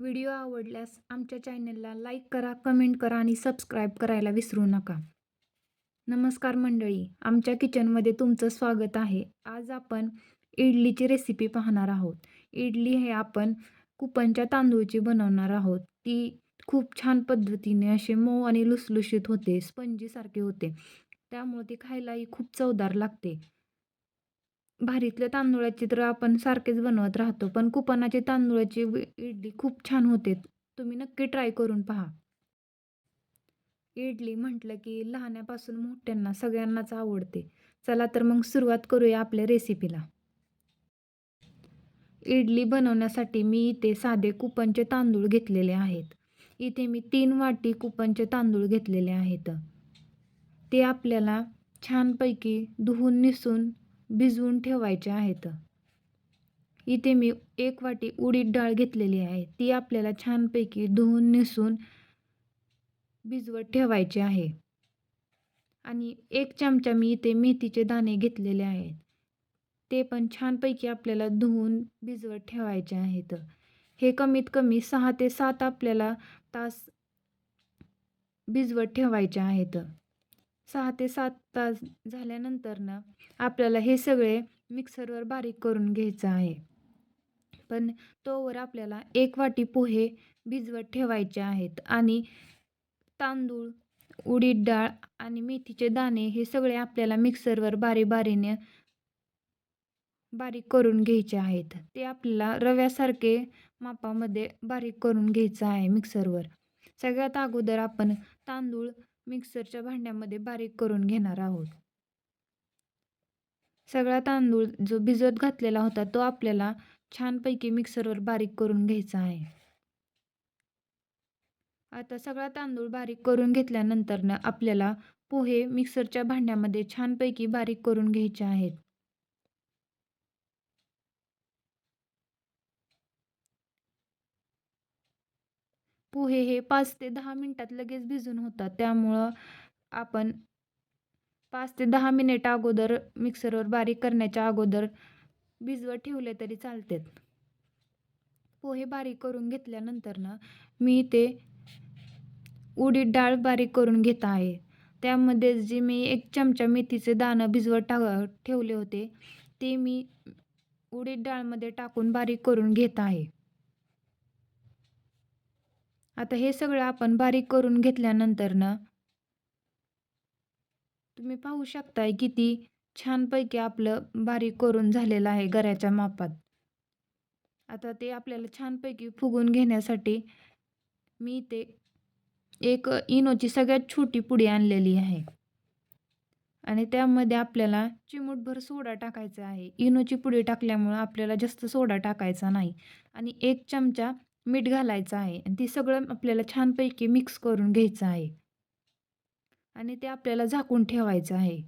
Video आवडल्यास आमच्या चॅनलला लाईक करा कमेंट करा आणि सबस्क्राईब करायला विसरू नका. नमस्कार मंडळी आमच्या किचनमध्ये तुमचं स्वागत आहे. आज आपण इडलीची रेसिपी पाहणार आहोत. इडली हे आपण कुपनच्या तांदूळची बनवणार आहोत. ती खूप छान पद्धतीने असे मऊ आणि लुसलुशीत होते स्पंजीसारखे होते. त्यामुळे ती खायलाही खूप चवदार लागते. भारीतल्या तांदूळाची तर आपण सारखेच बनवत राहतो पण कुपनाची तांदूळाची इडली खूप छान होते. तुम्ही नक्की ट्राय करून पहा. इडली म्हटलं की लहानापासून मोठ्यांना सगळ्यांनाच आवडते. चला तर मग सुरुवात करूया आपल्या रेसिपीला इडली बनवण्यासाठी मी इथे साधे कुपनचे तांदूळ घेतलेले आहेत. इथे मी तीन वाटी कुपनचे तांदूळ घेतलेले आहेत. ते आपल्याला छानपैकी धुवून निसून भिजवून ठेवायचे आहेत. इथे मी एक वाटी उडीद डाळ घेतलेली आहे. ती आपल्याला छानपैकी धुवून निसून भिजवत ठेवायची आहे. आणि एक चमचा मी इथे मेथीचे दाणे घेतलेले आहेत. ते पण छानपैकी आपल्याला धुवून भिजवत ठेवायचे आहेत. हे कमीत कमी सहा ते सात आपल्याला तास भिजवत ठेवायचे आहेत. सहा ते सात तास झाल्यानंतर ना आपल्याला हे सगळे मिक्सरवर बारीक करून घ्यायचं आहे. पण तोवर आपल्याला एक वाटी पोहे भिजवत ठेवायचे आहेत आणि तांदूळ उडीद डाळ आणि मेथीचे दाणे हे सगळे आपल्याला मिक्सरवर बारी बारीने बारीक करून घ्यायचे आहेत. ते आपल्याला रव्यासारखे मापामध्ये बारीक करून घ्यायचं आहे मिक्सरवर. सगळ्यात अगोदर आपण तांदूळ मिक्सरच्या भांड्यामध्ये बारीक करून घेणार आहोत. सगळा तांदूळ जो भिजत घातलेला होता तो आपल्याला छानपैकी मिक्सरवर बारीक करून घ्यायचा आहे. आता सगळा तांदूळ बारीक करून घेतल्यानंतरनं आपल्याला पोहे मिक्सरच्या भांड्यामध्ये छानपैकी बारीक करून घ्यायचे आहेत. पोहे हे पाच ते दहा मिनटात लगेच भिजून होतात. त्यामुळं आपण पाच ते दहा मिनिट अगोदर मिक्सरवर बारीक करण्याच्या अगोदर भिजवत ठेवले तरी चालतात. पोहे बारीक करून घेतल्यानंतर ना मी ते उडीद डाळ बारीक करून घेत आहे. त्यामध्ये जे मी एक चमचा मेथीचे दाणं भिजवत टा ठेवले होते ते मी उडीद डाळमध्ये टाकून बारीक करून घेत आहे. आता हे सगळं आपण बारीक करून घेतल्यानंतर ना तुम्ही पाहू शकताय किती छानपैकी आपलं बारीक करून झालेलं आहे गऱ्याच्या मापात. आता ते आपल्याला छानपैकी फुगून घेण्यासाठी मी ते एक इनोची सगळ्यात छोटी पुडी आणलेली आहे. आणि त्यामध्ये आपल्याला चिमूटभर सोडा टाकायचा आहे. इनोची पुडी टाकल्यामुळं आपल्याला जास्त सोडा टाकायचा नाही. आणि एक चमचा मीठ घालायचं आहे आणि ते सगळं आपल्याला छानपैकी मिक्स करून घ्यायचं आहे. आणि ते आपल्याला झाकून ठेवायचं आहे.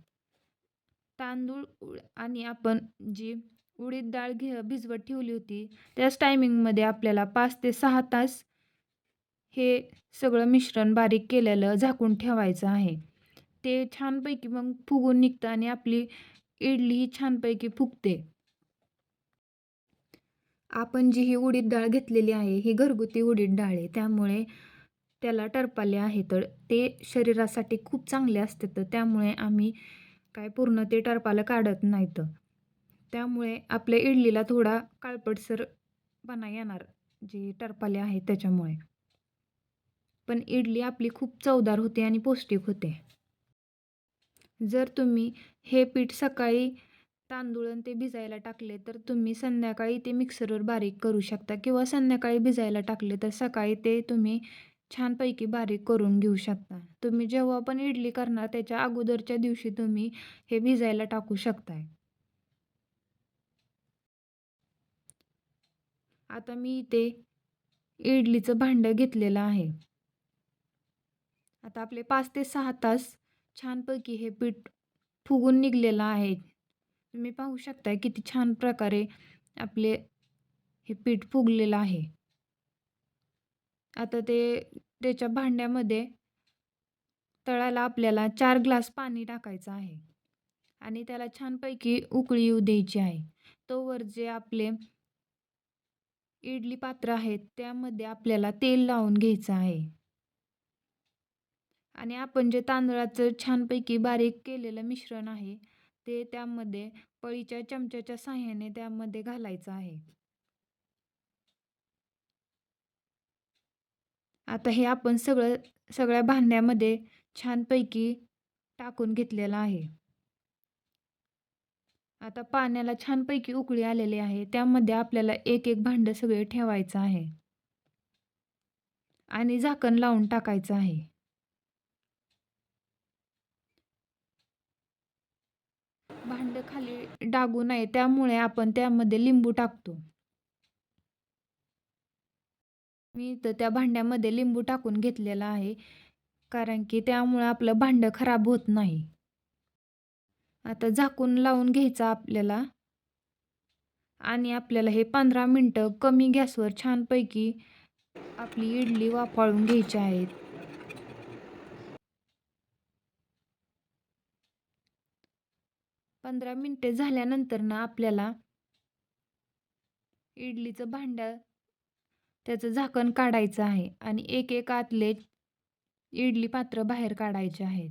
तांदूळ आणि आपण जी उडीद डाळ घे भिजवत ठेवली होती त्याच टायमिंगमध्ये आपल्याला पाच ते सहा तास हे सगळं मिश्रण बारीक केलेलं झाकून ठेवायचं आहे. ते छानपैकी मग फुगून निघतं आणि आपली इडली ही छानपैकी फुगते. आपण जी ही उडीद डाळ घेतलेली आहे ही घरगुती उडीद डाळ आहे त्यामुळे त्याला टरपाले आहे तर ते शरीरासाठी खूप चांगले असते तर त्यामुळे आम्ही काय पूर्ण ते टरपालं काढत नाहीत त्यामुळे आपल्या इडलीला थोडा काळपटसर बना येणार जे टरपाले आहेत त्याच्यामुळे. पण इडली आपली खूप चवदार होते आणि पौष्टिक होते. जर तुम्ही हे पीठ सकाळी तांदूळ ते भिजायला टाकले तर तुम्ही संध्याकाळी ते मिक्सरवर बारीक करू शकता किंवा संध्याकाळी भिजायला टाकले तर सकाळी ते तुम्ही छानपैकी बारीक करून घेऊ शकता. तुम्ही जेव्हा पण इडली करणार त्याच्या अगोदरच्या दिवशी तुम्ही हे भिजायला टाकू शकताय. आता मी इथे इडलीचं भांडं घेतलेलं आहे. आता आपले पाच ते सहा तास छानपैकी हे पीठ फुगून निघलेलं आहे. तुम्ही पाहू शकता किती छान प्रकारे आपले हे पीठ फुगलेलं आहे. आता ते त्याच्या भांड्यामध्ये तळाला आपल्याला चार ग्लास पाणी टाकायचं आहे. आणि त्याला छानपैकी उकळी येऊ द्यायची आहे. तोवर जे आपले इडली पात्र आहेत त्यामध्ये आपल्याला तेल लावून घ्यायचं आहे. आणि आपण जे तांदळाचं छानपैकी बारीक केलेलं मिश्रण आहे ते त्यामध्ये पळीच्या चमच्याच्या साह्याने त्यामध्ये घालायचं आहे. आता हे आपण सगळं सगळ्या भांड्यामध्ये छानपैकी टाकून घेतलेलं आहे. आता पाण्याला छानपैकी उकळी आलेली आहे. त्यामध्ये आपल्याला एक एक भांडं सगळे ठेवायचं आहे. आणि झाकण लावून टाकायचं आहे. भांडं खाली डागू नये त्यामुळे आपण त्यामध्ये लिंबू टाकतो. मी तर त्या भांड्यामध्ये लिंबू टाकून घेतलेला आहे कारण की त्यामुळे आपलं भांडं खराब होत नाही. आता झाकून लावून घ्यायचं आपल्याला. आणि आपल्याला हे पंधरा मिनटं कमी गॅसवर छानपैकी आपली इडली वाफाळून घ्यायची आहेत. पंधरा मिनटे झाल्यानंतर ना आपल्याला इडलीचं भांडं त्याचं झाकण काढायचं आहे आणि एक एक आतले इडली पात्र बाहेर काढायचे आहेत.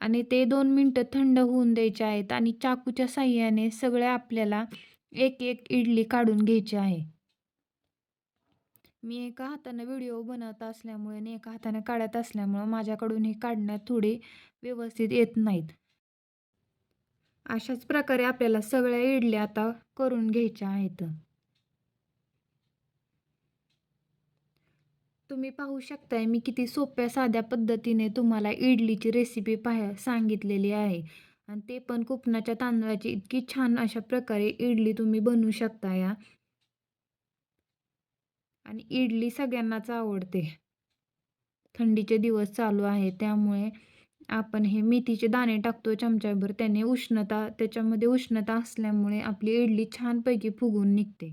आणि ते दोन मिनटं थंड होऊन द्यायचे आहेत आणि चाकूच्या साह्याने सगळ्या आपल्याला एक एक इडली काढून घ्यायची आहे. मी एका हातानं व्हिडिओ बनवत असल्यामुळे आणि एका हाताने काढत असल्यामुळं माझ्याकडून हे काढण्यात थोडे व्यवस्थित येत नाहीत. अशाच प्रकारे आपल्याला सगळ्या इडल्या आता करून घ्यायच्या आहेत. तुम्ही पाहू शकताय मी किती सोप्या साध्या पद्धतीने तुम्हाला इडलीची रेसिपी पाह सांगितलेली आहे. आणि ते पण कुपनाच्या तांदळाची इतकी छान अशा प्रकारे इडली तुम्ही बनवू शकता या आणि इडली सगळ्यांनाच आवडते. थंडीचे दिवस चालू आहे त्यामुळे आपण हे मेथीचे दाणे टाकतो चमच्याभर त्याने उष्णता त्याच्यामध्ये उष्णता असल्यामुळे आपली इडली छानपैकी फुगून निघते.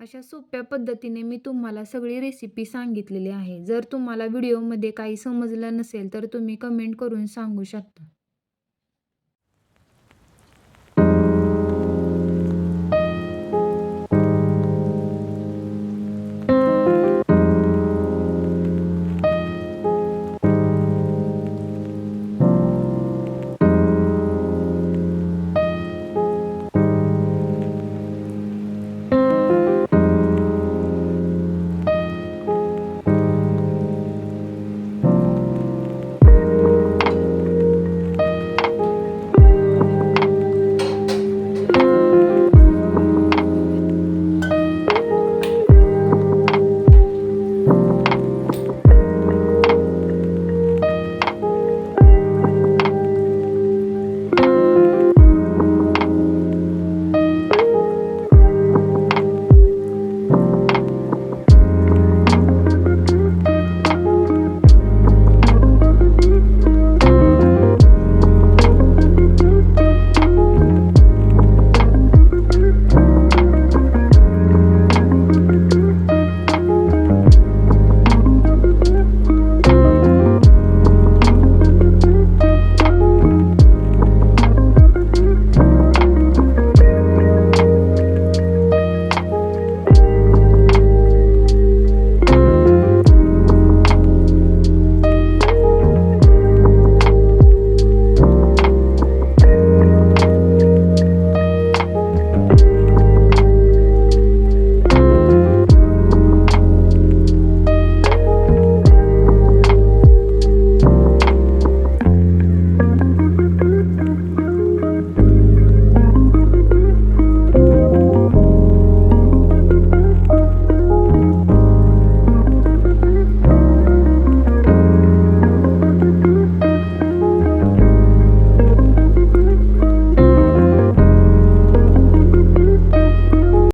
अशा सोप्या पद्धतीने मी तुम्हाला सगळी रेसिपी सांगितलेली आहे. जर तुम्हाला व्हिडिओमध्ये काही समजलं नसेल तर तुम्ही कमेंट करून सांगू शकता.